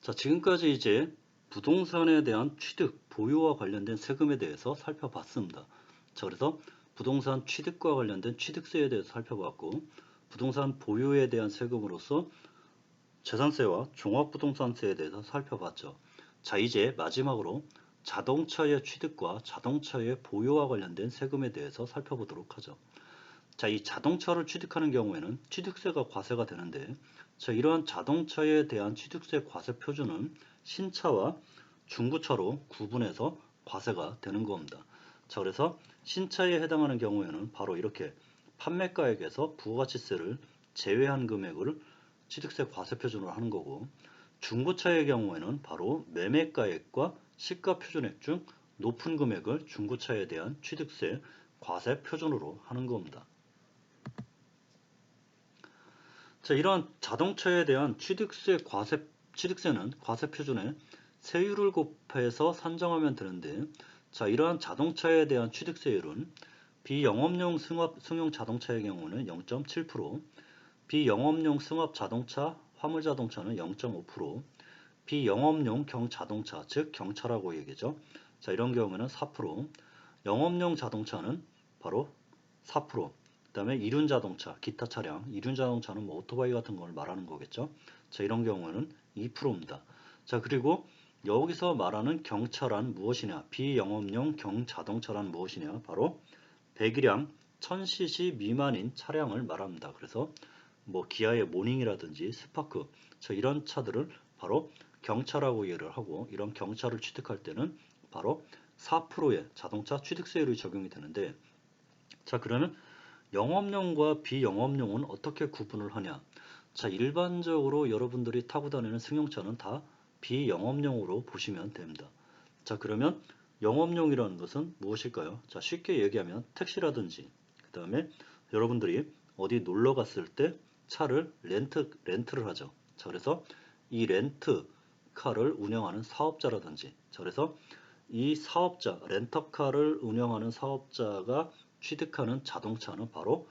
자, 지금까지 이제 부동산에 대한 취득, 보유와 관련된 세금에 대해서 살펴봤습니다. 자, 그래서 부동산 취득과 관련된 취득세에 대해서 살펴봤고, 부동산 보유에 대한 세금으로서 재산세와 종합부동산세에 대해서 살펴봤죠. 자, 이제 마지막으로 자동차의 취득과 자동차의 보유와 관련된 세금에 대해서 살펴보도록 하죠. 자, 이 자동차를 취득하는 경우에는 취득세가 과세가 되는데, 자, 이러한 자동차에 대한 취득세 과세 표준은 신차와 중고차로 구분해서 과세가 되는 겁니다. 자, 그래서 신차에 해당하는 경우에는 바로 이렇게 판매가액에서 부가가치세를 제외한 금액을 취득세 과세 표준으로 하는 거고, 중고차의 경우에는 바로 매매가액과 시가 표준액 중 높은 금액을 중고차에 대한 취득세 과세 표준으로 하는 겁니다. 자, 이러한 자동차에 대한 취득세 과세 취득세는 과세 표준에 세율을 곱해서 산정하면 되는데 자, 이러한 자동차에 대한 취득세율은 비영업용 승합, 승용 자동차의 경우는 0.7%, 비영업용 승합 자동차, 화물 자동차는 0.5%, 비영업용 경자동차, 즉 경차라고 얘기죠. 자, 이런 경우에는 4%, 영업용 자동차는 바로 4%, 그 다음에 이륜 자동차, 기타 차량, 이륜 자동차는 뭐 오토바이 같은 걸 말하는 거겠죠. 자, 이런 경우는 2%입니다. 자, 그리고 여기서 말하는 경차란 무엇이냐? 비영업용 경자동차란 무엇이냐? 바로 배기량 1000cc 미만인 차량을 말합니다. 그래서 뭐 기아의 모닝이라든지 스파크, 자, 이런 차들을 바로 경차라고 이해를 하고 이런 경차를 취득할 때는 바로 4%의 자동차 취득세율이 적용이 되는데 자 그러면 영업용과 비영업용은 어떻게 구분을 하냐? 자 일반적으로 여러분들이 타고 다니는 승용차는 다 비영업용으로 보시면 됩니다. 자 그러면 영업용이라는 것은 무엇일까요? 자 쉽게 얘기하면 택시라든지 그 다음에 여러분들이 어디 놀러 갔을 때 차를 렌트, 렌트를 하죠. 자 그래서 이 렌트 카를 운영하는 사업자라든지 자 그래서 이 사업자 렌터카를 운영하는 사업자가 취득하는 자동차는 바로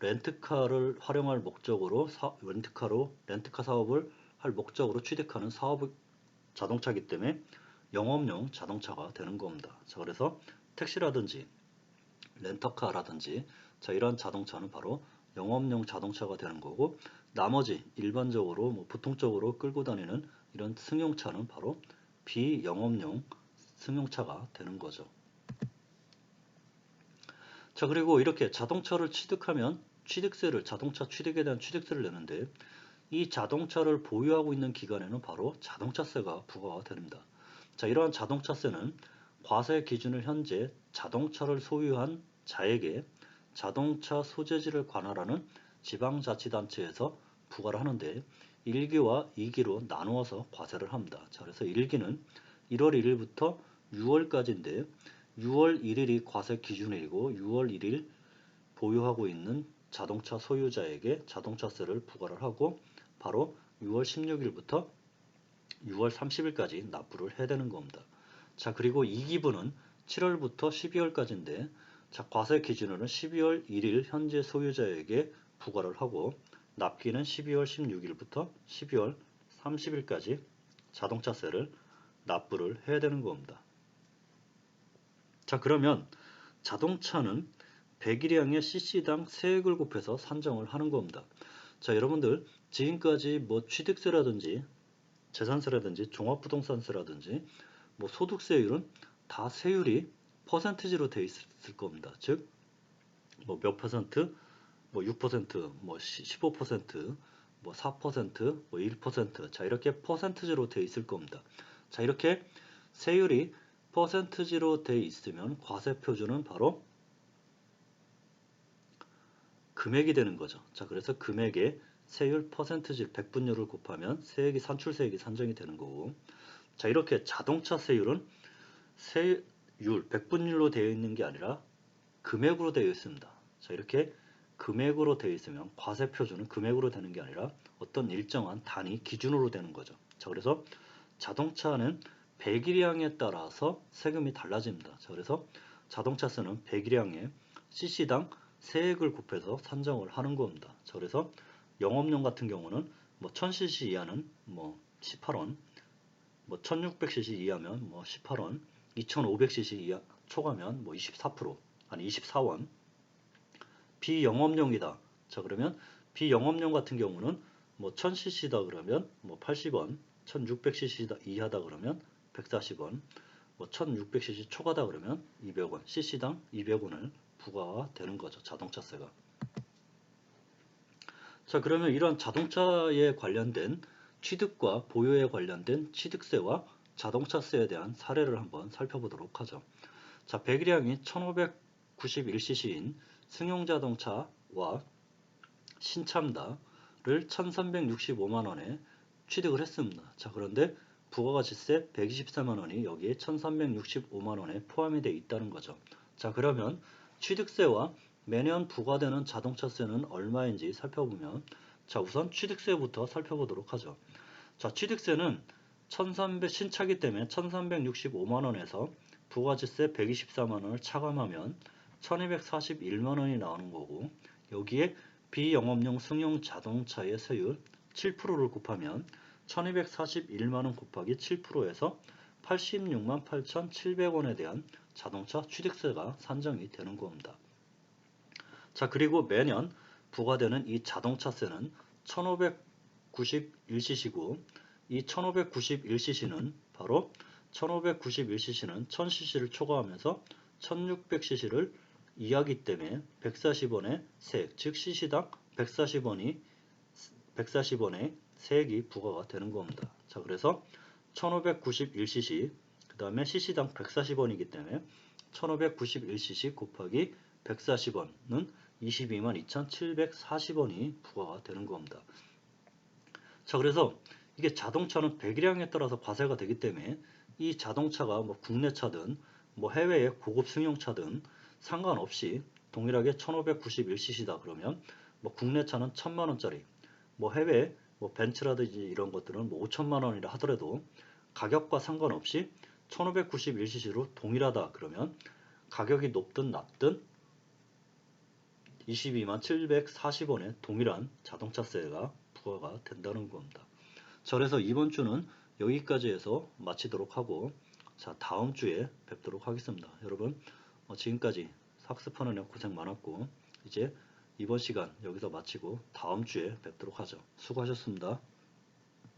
렌트카를 활용할 목적으로 사, 렌트카로 렌트카 사업을 할 목적으로 취득하는 사업 자동차이기 때문에 영업용 자동차가 되는 겁니다. 자 그래서 택시라든지 렌터카라든지 자 이런 자동차는 바로 영업용 자동차가 되는 거고 나머지 일반적으로 뭐 보통적으로 끌고 다니는 이런 승용차는 바로 비영업용 승용차가 되는 거죠. 자 그리고 이렇게 자동차를 취득하면 취득세를 자동차 취득에 대한 취득세를 내는데 이 자동차를 보유하고 있는 기간에는 바로 자동차세가 부과가 됩니다. 자 이러한 자동차세는 과세 기준을 현재 자동차를 소유한 자에게 자동차 소재지를 관할하는 지방자치단체에서 부과를 하는데 1기와 2기로 나누어서 과세를 합니다. 자, 그래서 1기는 1월 1일부터 6월까지인데 6월 1일이 과세 기준일이고 6월 1일 보유하고 있는 자동차 소유자에게 자동차세를 부과를 하고 바로 6월 16일부터 6월 30일까지 납부를 해야 되는 겁니다. 자 그리고 2기분은 7월부터 12월까지인데 자 과세 기준으로는 12월 1일 현재 소유자에게 부과를 하고 납기는 12월 16일부터 12월 30일까지 자동차세를 납부를 해야 되는 겁니다. 자 그러면 자동차는 배기량의 cc당 세액을 곱해서 산정을 하는 겁니다. 자 여러분들 지금까지 뭐 취득세라든지 재산세라든지 종합부동산세라든지 뭐 소득세율은 다 세율이 퍼센티지로 되어 있을 겁니다. 즉 뭐 몇 퍼센트 뭐 6%, 뭐 15%, 뭐 4%, 뭐 1%. 자, 이렇게 퍼센트지로 되어 있을 겁니다. 자, 이렇게 세율이 퍼센트지로 되어 있으면 과세 표준은 바로 금액이 되는 거죠. 자, 그래서 금액에 세율 퍼센트지 100분율을 곱하면 세액이 산출세액이 산정이 되는 거고 자, 이렇게 자동차 세율은 세율 100분율로 되어 있는 게 아니라 금액으로 되어 있습니다. 자, 이렇게 금액으로 되어 있으면 과세 표준은 금액으로 되는 게 아니라 어떤 일정한 단위 기준으로 되는 거죠. 자, 그래서 자동차는 배기량에 따라서 세금이 달라집니다. 자, 그래서 자동차세는 배기량에 cc당 세액을 곱해서 산정을 하는 겁니다. 자, 그래서 영업용 같은 경우는 뭐 1000cc 이하는 뭐 18원, 뭐 1600cc 이하면 뭐 18원, 2500cc 이하 초과면 뭐 24% 아니 24원. 비영업용이다. 자 그러면 비영업용 같은 경우는 뭐 1000cc다 그러면 뭐 80원, 1600cc 이하다 그러면 140원, 뭐 1600cc 초과다 그러면 200원, cc당 200원을 부과가 되는 거죠. 자동차세가. 자 그러면 이런 자동차에 관련된 취득과 보유에 관련된 취득세와 자동차세에 대한 사례를 한번 살펴보도록 하죠. 자 배기량이 1591cc인 승용자동차와 신참다를 1365만원에 취득을 했습니다. 자 그런데 부가가치세 124만원이 여기에 1365만원에 포함이 되어 있다는 거죠. 자 그러면 취득세와 매년 부과되는 자동차세는 얼마인지 살펴보면 자 우선 취득세부터 살펴보도록 하죠. 자 취득세는 1300 신차기 때문에 1365만원에서 부가가치세 124만원을 차감하면 1241만원이 나오는 거고 여기에 비영업용 승용 자동차의 세율 7%를 곱하면 1241만원 곱하기 7%에서 86만 8,700원에 대한 자동차 취득세가 산정이 되는 겁니다. 자 그리고 매년 부과되는 이 자동차세는 1591cc고 이 1591cc는 바로 1591cc는 1000cc를 초과하면서 1600cc를 이하기 때문에 140원의 세액, 즉 cc당 140원이 140원의 세액이 부과가 되는 겁니다. 자, 그래서 1591cc 그 다음에 cc당 140원이기 때문에 1591cc 곱하기 140원은 222,740원이 부과가 되는 겁니다. 자, 그래서 이게 자동차는 배기량에 따라서 과세가 되기 때문에 이 자동차가 뭐 국내 차든 뭐 해외의 고급 승용차든 상관없이 동일하게 1591cc다 그러면 뭐 국내 차는 1000만원짜리 뭐 해외 뭐 벤츠라든지 이런 것들은 뭐 5천만 원이라 하더라도 가격과 상관없이 1591cc로 동일하다 그러면 가격이 높든 낮든 22만 740원의 동일한 자동차세가 부과가 된다는 겁니다. 자, 그래서 이번 주는 여기까지 해서 마치도록 하고 자 다음 주에 뵙도록 하겠습니다. 여러분 어, 지금까지 학습하느라 고생 많았고 이제 이번 시간 여기서 마치고 다음 주에 뵙도록 하죠. 수고하셨습니다.